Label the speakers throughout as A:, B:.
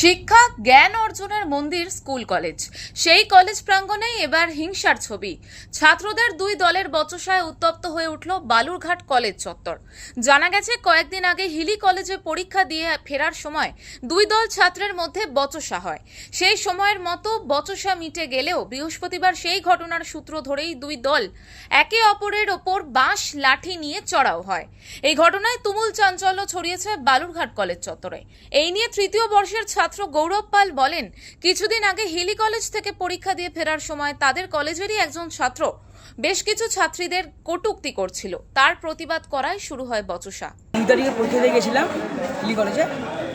A: শিক্ষা, জ্ঞান অর্জনের মন্দির, স্কুল, কলেজ। সেই কলেজ প্রাঙ্গণেই এবার হিংসার ছবি। ছাত্রদের দুই দলের বচসায় উত্তপ্ত হয়ে উঠল বালুরঘাট কলেজ চত্বর। জানা গেছে, কয়েকদিন আগে হিলি কলেজে পরীক্ষা দিয়ে ফেরার সময় দুই দল ছাত্রের মধ্যে বচসা হয়। সেই সময়ের মতো বচসা মিটে গেলেও বৃহস্পতিবার সেই ঘটনার সূত্র ধরেই দুই দল একে অপরের ওপর বাঁশ, লাঠি নিয়ে চড়াও হয়। এই ঘটনায় তুমুল চাঞ্চল্য ছড়িয়েছে বালুরঘাট কলেজ চত্বরে। এই নিয়ে তৃতীয় বর্ষের ছাত্র গৌরব পাল বলেন, কিছুদিন আগে হিলি কলেজ থেকে পরীক্ষা দিয়ে ফেরার সময় তাদের কলেজেরই একজন ছাত্র বেশ কিছু ছাত্রীদের কটূক্তি করছিল। তার প্রতিবাদ করায় শুরু হয় বচসা।
B: দুই তারিখে পরীক্ষা দিয়ে গেছিলাম হিলি কলেজে।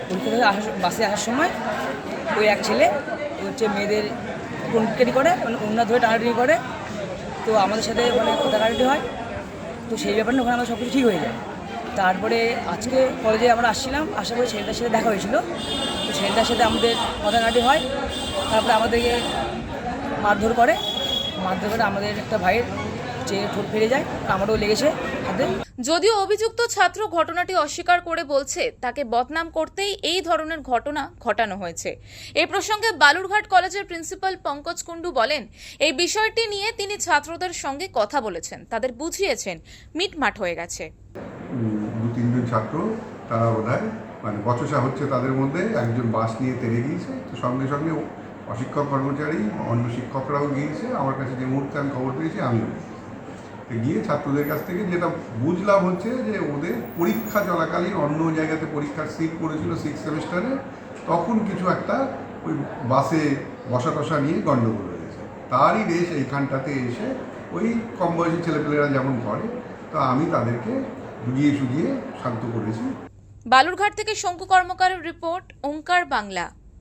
B: পরীক্ষা আসার বাসে আসার সময় ওই এক ছেলে হচ্ছে মেয়েদের কনকেটি করে মানে অন্য ধরে টানাটানি করে। তো আমাদের সাথে মানে কথা হয়। তো সেই ব্যাপারে ওখানে আমাদের সব কিছু ঠিক হয়ে যায়। তারপরে আজকে কলেজে আমরা আসছিলাম, আসার পরে ছেলেটার সাথে দেখা হয়েছিল। তো ছেলেটার সাথে আমাদের কথা হয়, তারপরে আমাদেরকে মারধর করে। মারধর করে আমাদের একটা ভাইয়ের চেয়ে ঠোঁট ফেরে যায় আমারও লেগেছে হাতে।
A: যদিও অভিযুক্ত ছাত্র ঘটনাটি অস্বীকার করে বলছে, তাকে বদনাম করতেই এই ধরনের ঘটনা ঘটানো হয়েছে। এই প্রসঙ্গে বালুরঘাট কলেজের প্রিন্সিপাল পঙ্কজ কুণ্ডু বলেন, এই বিষয়টি নিয়ে তিনি ছাত্রদের সঙ্গে কথা বলেছেন, তাদের বুঝিয়েছেন, মিটমাট হয়ে গেছে।
C: তিনজন ছাত্র তারা বোধ মানে বচসা হচ্ছে তাদের মধ্যে, একজন বাস নিয়ে তেড়ে গিয়েছে, তো সঙ্গে সঙ্গে অশিক্ষক কর্মচারী, অন্য শিক্ষকরাও গিয়েছে, আমার কাছে যে মুহূর্তে আমি খবর পেয়েছি, আমিও। গিয়ে ছাত্রদের কাছ থেকে যেটা বুঝলাম হচ্ছে যে ওদের পরীক্ষা চলাকালীন অন্য জায়গাতে পরীক্ষার সিট পড়েছিল সিক্স সেমিস্টারে তখন কিছু একটা ওই বাসে বসা টসা নিয়ে গণ্ডগোল হয়েছে তারই রেশ এইখানটাতে এসে ওই কম বয়সী ছেলেপেলেরা যেমন করে, তো আমি তাদেরকে বুঝিয়ে সুঝিয়ে শান্ত করেছি।
A: বালুরঘাট থেকে শঙ্কু কর্মকারের রিপোর্ট ওঙ্কার বাংলা।